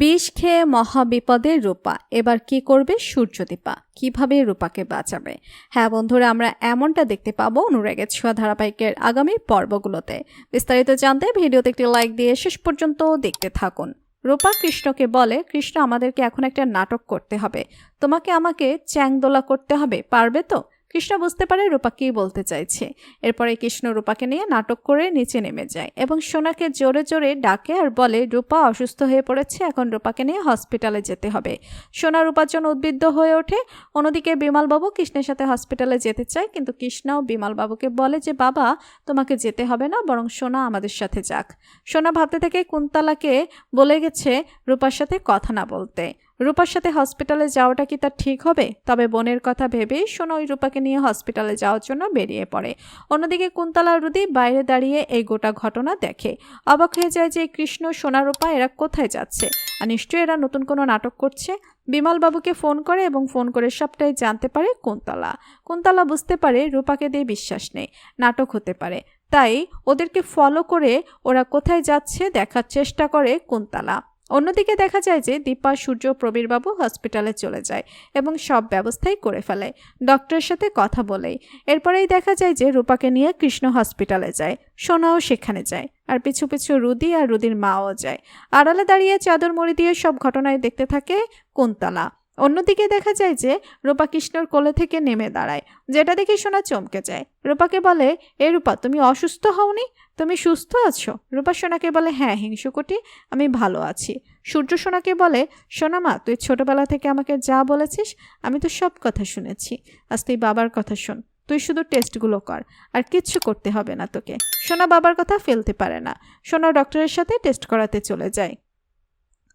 বিষ খেয়ে মহাবিপদে রূপা। এবার কি করবে সূর্যদীপা? কীভাবে রূপাকে বাঁচাবে? হ্যাঁ বন্ধুরা, আমরা এমনটা দেখতে পাবো অনুরাগের ছোঁয়া ধারাবাহিকের আগামী পর্বগুলোতে। বিস্তারিত জানতে ভিডিওতে একটি লাইক দিয়ে শেষ পর্যন্ত দেখতে থাকুন। রূপা কৃষ্ণকে বলে, কৃষ্ণ, আমাদেরকে এখন একটা নাটক করতে হবে। তোমাকে আমাকে চ্যাংদোলা করতে হবে, পারবে তো? কৃষ্ণ বুঝতে পারে রূপা কী বলতে চাইছে। এরপরে কৃষ্ণ রূপাকে নিয়ে নাটক করে নিচে নেমে যায় এবং সোনাকে জোরে জোরে ডাকে আর বলে, রূপা, অসুস্থ হয়ে পড়েছে, এখন রূপাকে নিয়ে হসপিটালে যেতে হবে। সোনা রূপার জন্য উদ্বিগ্ন হয়ে ওঠে। অন্যদিকে বিমলবাবু কৃষ্ণের সাথে হসপিটালে যেতে চায়, কিন্তু কৃষ্ণও বিমলবাবুকে বলে যে, বাবা, তোমাকে যেতে হবে না, বরং সোনা আমাদের সাথে যাক। সোনা ভাবতে থেকে কুন্তলাকে বলে গেছে রূপার সাথে কথা না বলতে। রূপার সাথে হসপিটালে যাওয়াটা কি তার ঠিক হবে? তবে বোনের কথা সোনা ওই রূপাকে নিয়ে হসপিটালে যাওয়ার জন্য বেরিয়ে পড়ে। অন্যদিকে কুন্তলা রুদি বাইরে দাঁড়িয়ে এই গোটা ঘটনা দেখে। অবাক হয়ে যায় যে কৃষ্ণ, সোনা, রূপা এরা কোথায় যাচ্ছে? আর নিশ্চয়ই এরা নতুন কোনো নাটক করছে? বিমলবাবুকে ফোন করে এবং ফোন করে সবটাই জানতে পারে কুন্তলা। কুন্তলা বুঝতে পারে রূপাকে দিয়ে বিশ্বাস নেই। নাটক হতে পারে। তাই ওদেরকে ফলো করে ওরা কোথায় যাচ্ছে দেখার চেষ্টা করে কুন্তলা। অন্যদিকে দেখা যায় যে দীপা, সূর্য, প্রবীরবাবু হসপিটালে চলে যায় এবং সব ব্যবস্থাই করে ফেলে। ডক্টরের সাথে কথা বলে এরপরেই দেখা যায় যে রূপাকে নিয়ে কৃষ্ণ হসপিটালে যায়। সোনাও সেখানে যায়। আর পিছু পিছু রুদি আর রুদির মাও যায়। আড়ালে দাঁড়িয়ে চাদর মুড়ি দিয়ে সব ঘটনায় দেখতে থাকে কুন্তলা। অন্যদিকে দেখা যায় যে রূপা কৃষ্ণর কোলে থেকে নেমে দাঁড়ায়, যেটা দেখে সোনা চমকে যায়। রূপাকে বলে, এ রূপা, তুমি অসুস্থ হওনি? তুমি সুস্থ আছো? রূপা সোনাকে বলে হ্যাঁ হিংসুকুটি, আমি ভালো আছি। সূর্য সোনাকে বলে, সোনা মা, তুই ছোটবেলা থেকে আমাকে যা বলেছিস, আমি তো সব কথা শুনেছি। আজ তুই বাবার কথা শোন, তুই শুধু টেস্টগুলো কর, আর কিচ্ছু করতে হবে না তোকে। সোনা বাবার কথা ফেলতে পারে না। সোনা ডক্টরের সাথে টেস্ট করাতে চলে যায়।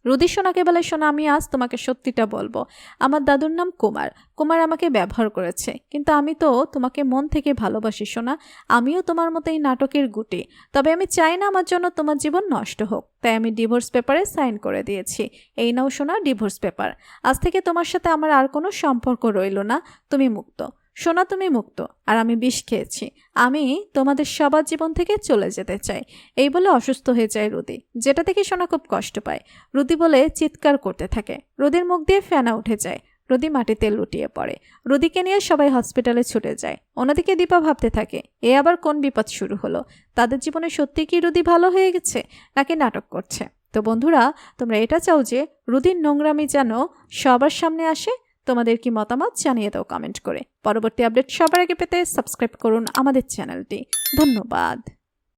রুদি সোনাকে বলে, সোনা, আমি আজ তোমাকে সত্যিটা বলব। আমার দাদুর নাম কুমার। কুমার আমাকে ব্যবহার করেছে। কিন্তু আমি তো তোমাকে মন থেকে ভালোবাসি, সোনা। আমিও তোমার মতো এই নাটকের গুটি। তবে আমি চাই না আমার জন্য তোমার জীবন নষ্ট হোক। তাই আমি ডিভোর্স পেপারে সাইন করে দিয়েছি। এই নাও সোনা, ডিভোর্স পেপার। আজ থেকে তোমার সাথে আমার আর কোনো সম্পর্ক রইল না। তুমি মুক্ত। সোনা তুমি মুক্ত, আর আমি বিষ খেয়েছি। আমি তোমাদের সবার জীবন থেকে চলে যেতে চাই। এই বলে অসুস্থ হয়ে যায় রুদি, যেটা থেকে সোনা খুব কষ্ট পায়। রুদি বলে চিৎকার করতে থাকে। রুদির মুখ দিয়ে ফেনা উঠে যায়। রুদি মাটিতে লুটিয়ে পড়ে। রুদিকে নিয়ে সবাই হসপিটালে ছুটে যায়। অন্যদিকে দীপা ভাবতে থাকে, এ আবার কোন বিপদ শুরু হলো? তাদের জীবনে সত্যি কি রুদি ভালো হয়ে গেছে, নাকি নাটক করছে? তো বন্ধুরা, তোমরা এটা চাও যে রুদির নোংরামি যেন সবার সামনে আসে তোমাদের কি মতামত জানিয়ে দাও কমেন্ট করে। পরবর্তী আপডেট সবার আগে পেতে সাবস্ক্রাইব করুন আমাদের চ্যানেলটি ধন্যবাদ।